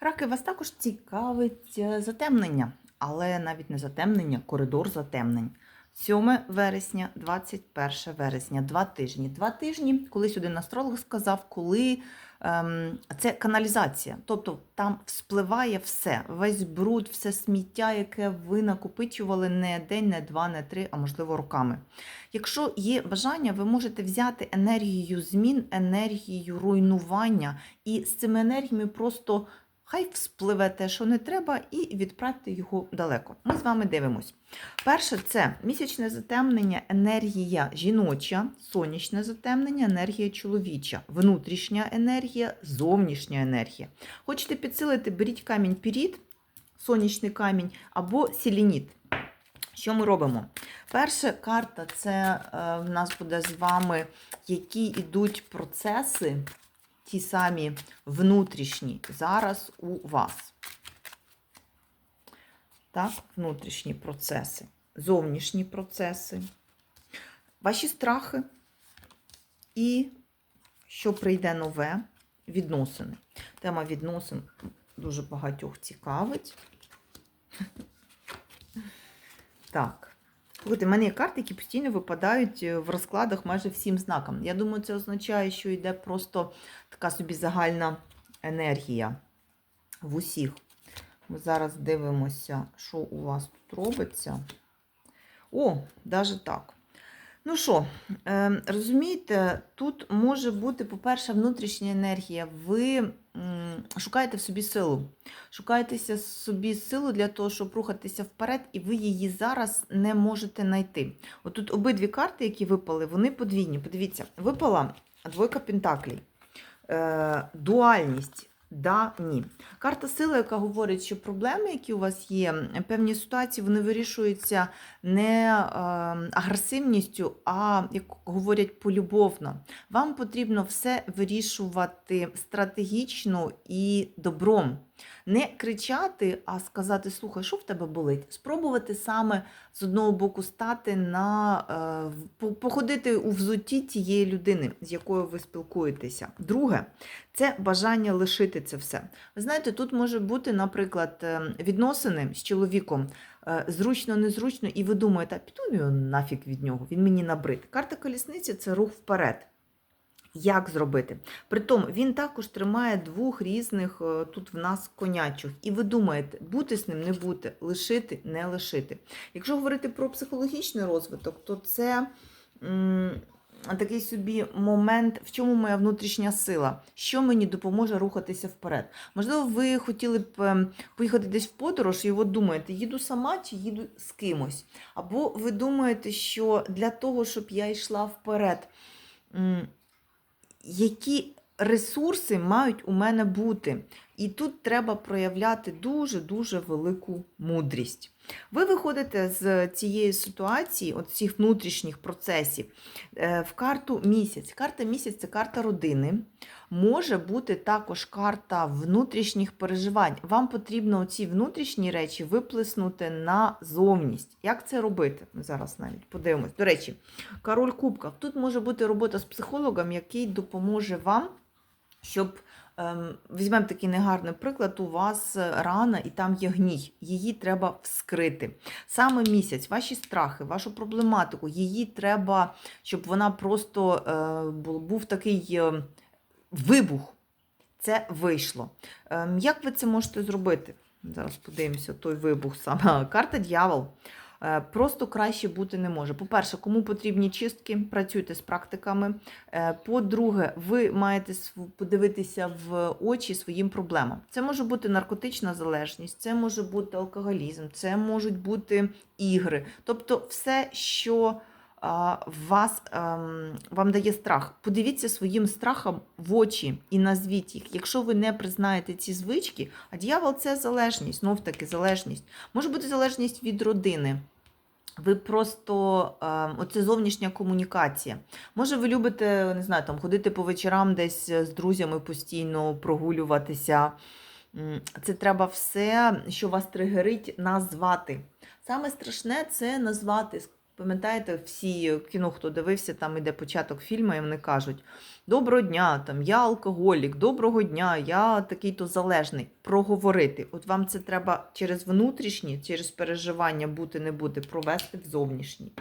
Раки вас також цікавить е, затемнення, але навіть не затемнення, коридор затемнень. 7 вересня, 21 вересня, два тижні. Два тижні, колись один астролог сказав, коли ем, це каналізація. Тобто там вспливає все, весь бруд, все сміття, яке ви накопичували не день, не два, не три, а можливо роками. Якщо є бажання, ви можете взяти енергію змін, енергію руйнування і з цими енергіями просто хай вспливе те, що не треба, і відправте його далеко. Ми з вами дивимось. Перше, це місячне затемнення, енергія жіноча, сонячне затемнення, енергія чоловіча, внутрішня енергія, зовнішня енергія. Хочете підсилити, беріть камінь піріт, сонячний камінь або сіленіт. Що ми робимо? Перша карта це е, в нас буде з вами, які йдуть процеси, ті самі внутрішні, зараз у вас. Так, внутрішні процеси, зовнішні процеси, ваші страхи і що прийде нове відносини. Тема відносин дуже багатьох цікавить. Так. Слухайте, в мене є карти, які постійно випадають е, в розкладах майже всім знакам. Я думаю, це означає, що йде просто така собі загальна енергія в усіх. Ми зараз дивимося, що у вас тут робиться. О, навіть так. Ну що, е, розумієте, тут може бути, по-перше, внутрішня енергія. Ви шукаєте в собі силу. Шукаєтеся собі силу для того, щоб рухатися вперед, і ви її зараз не можете знайти. От тут обидві карти, які випали, вони подвійні. Подивіться, випала двойка пентаклей. Е, дуальність. Да, ні. Карта сили, яка говорить, що проблеми, які у вас є, певні ситуації, вони вирішуються не е, агресивністю, а, як говорять, полюбовно. Вам потрібно все вирішувати стратегічно і добром. Не кричати, а сказати, слухай, що в тебе болить? Спробувати саме з одного боку стати на е, походити у взутті тієї людини, з якою ви спілкуєтеся. Друге, це бажання лишити це все. Ви знаєте, тут може бути, наприклад, е, відносини з чоловіком. е, Зручно, незручно, і ви думаєте, піду нафіг від нього, він мені набрид. Карта колісниці це рух вперед. Як зробити? Притом він також тримає двох різних е, тут в нас конячих. І ви думаєте, бути з ним, не бути, лишити, не лишити. Якщо говорити про психологічний розвиток, то це такий собі момент, в чому моя внутрішня сила, що мені допоможе рухатися вперед. Можливо, ви хотіли б ем, поїхати десь в подорож, і от думаєте, їду сама чи їду з кимось. Або ви думаєте, що для того, щоб я йшла вперед. Які ресурси мають у мене бути. І тут треба проявляти дуже-дуже велику мудрість. Ви виходите з цієї ситуації, от цих внутрішніх процесів, е, в карту місяць. Карта місяць це карта родини. Може бути також карта внутрішніх переживань. Вам потрібно ці внутрішні речі виплеснути на зовність. Як це робити? Ми зараз навіть подивимось. До речі, король кубків. Тут може бути робота з психологом, який допоможе вам, щоб візьмемо такий негарний приклад. У вас рана і там є гній. Її треба вскрити. Саме місяць, ваші страхи, вашу проблематику, її треба, щоб вона просто е, був такий е, вибух. Це вийшло. Ем, Як ви це можете зробити? Зараз подивимося, той вибух саме. Карта дьявол. Е, Просто краще бути не може. По-перше, кому потрібні чистки, працюйте з практиками. Е, По-друге, ви маєте подивитися в очі своїм проблемам. Це може бути наркотична залежність, це може бути алкоголізм, це можуть бути ігри. Тобто все, що вас, ем, вам дає страх. Подивіться своїм страхом в очі і назвіть їх. Якщо ви не признаєте ці звички, а дьявол це залежність, знов таки залежність. Може бути залежність від родини. Ви просто ем, оце зовнішня комунікація. Може, ви любите, не знаю, там ходити по вечорам десь з друзями постійно прогулюватися. Це треба все, що вас тригерить, назвати. Саме страшне це назвати, Пам'ятаєте, всі кіно, хто дивився, там іде початок фільму, і вони кажуть: Доброго дня, там я алкоголік, доброго дня, я такий-то залежний. Проговорити. От вам це треба через внутрішні, через переживання бути не бути, провести в зовнішні.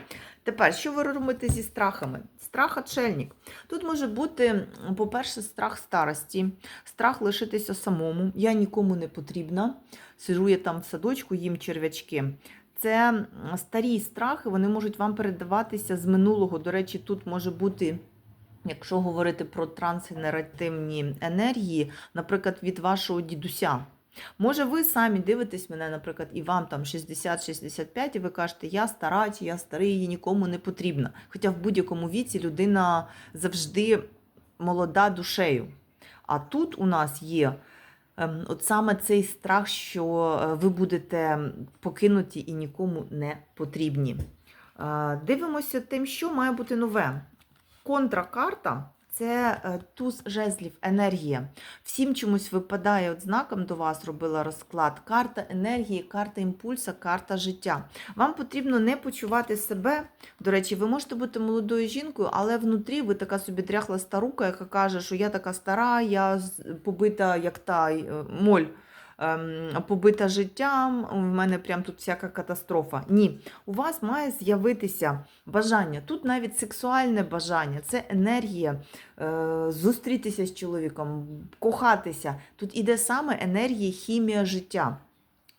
Тепер, що ви робите зі страхами? Страх отшельник. Тут може бути, по-перше, страх старості, страх лишитися самому. Я нікому не потрібна. Сижу я там в садочку, їм черв'ячки. Це старі страхи, вони можуть вам передаватися з минулого. До речі, тут може бути. Якщо говорити про трансгенеративні енергії, наприклад, від вашого дідуся. Може, ви самі дивитесь мене, наприклад, і вам там 60-65, і ви кажете, я стара, чи я старий, я нікому не потрібна. Хоча в будь-якому віці людина завжди молода душею. А тут у нас є от саме цей страх, що е, ви будете покинуті і нікому не потрібні. Е, Дивимося тим, що має бути нове. Контракарта це е, туз жезлів, енергія. Всім чомусь випадає от знаком до вас робила розклад. Карта енергії, карта імпульса, карта життя. Вам потрібно не почувати себе. До речі, ви можете бути молодою жінкою, але внутрі ви така собі дряхла старука, яка каже, що я така стара, я побита, як та е, моль. Ем, Побита життям, у мене прям тут всяка катастрофа. Ні, у вас має з'явитися бажання. Тут навіть сексуальне бажання, це енергія е, зустрітися з чоловіком, кохатися. Тут іде саме енергія, хімія життя,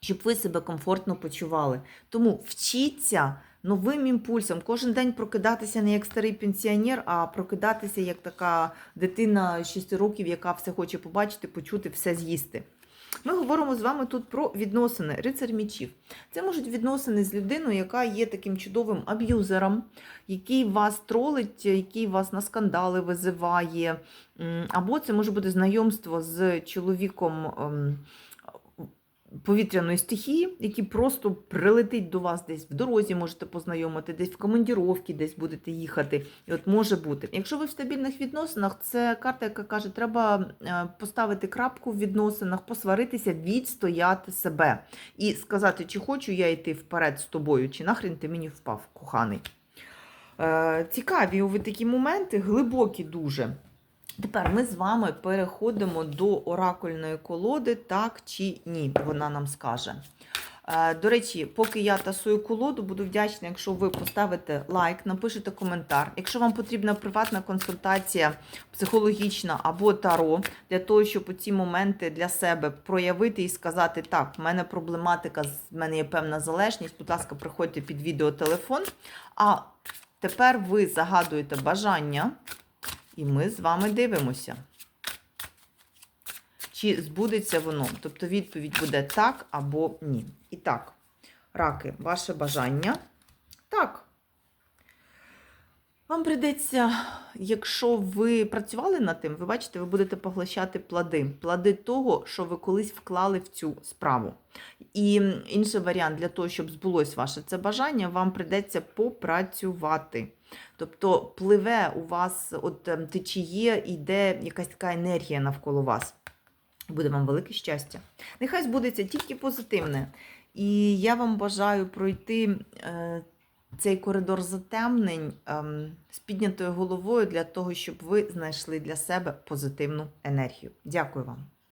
щоб ви себе комфортно почували. Тому вчіться новим імпульсом, кожен день прокидатися не як старий пенсіонер, а прокидатися як така дитина 6 років, яка все хоче побачити, почути, все з'їсти. Ми говоримо з вами тут про відносини, рицар мічів. Це можуть відносини з людиною, яка є таким чудовим аб'юзером, який вас тролить, який вас на скандали визиває. Або це може бути знайомство з чоловіком ем, повітряної стихії, який просто прилетить до вас десь в дорозі, можете познайомити, десь в командіровці, десь будете їхати. І от може бути. Якщо ви в стабільних відносинах, це карта, яка каже, треба е, поставити крапку в відносинах, посваритися, відстояти себе і сказати, чи хочу я йти вперед з тобою, чи нахрен ти мені впав, коханий. Е, Цікаві ви такі моменти, глибокі дуже. Тепер ми з вами переходимо до оракульної колоди, так чи ні, вона нам скаже. Е, До речі, поки я тасую колоду, буду вдячна, якщо ви поставите лайк, напишете коментар. Якщо вам потрібна приватна консультація психологічна або таро, для того, щоб у ці моменти для себе проявити і сказати, так, в мене проблематика, в мене є певна залежність, будь ласка, приходьте під відео телефон. А тепер ви загадуєте бажання. І ми з вами дивимося, чи збудеться воно. Тобто відповідь буде так або ні. І так, раки, ваше бажання. Так. Вам прийдеться, якщо ви працювали над тим, ви бачите, ви будете поглощати плоди. Плоди того, що ви колись вклали в цю справу. І інший варіант для того, щоб збулось ваше це бажання, вам прийдеться попрацювати. Тобто пливе у вас от ем, течіє, іде якась така енергія навколо вас. Буде вам велике щастя. Нехай збудеться тільки позитивне. І я вам бажаю пройти е, цей коридор затемнень ем, з піднятою головою для того, щоб ви знайшли для себе позитивну енергію. Дякую вам.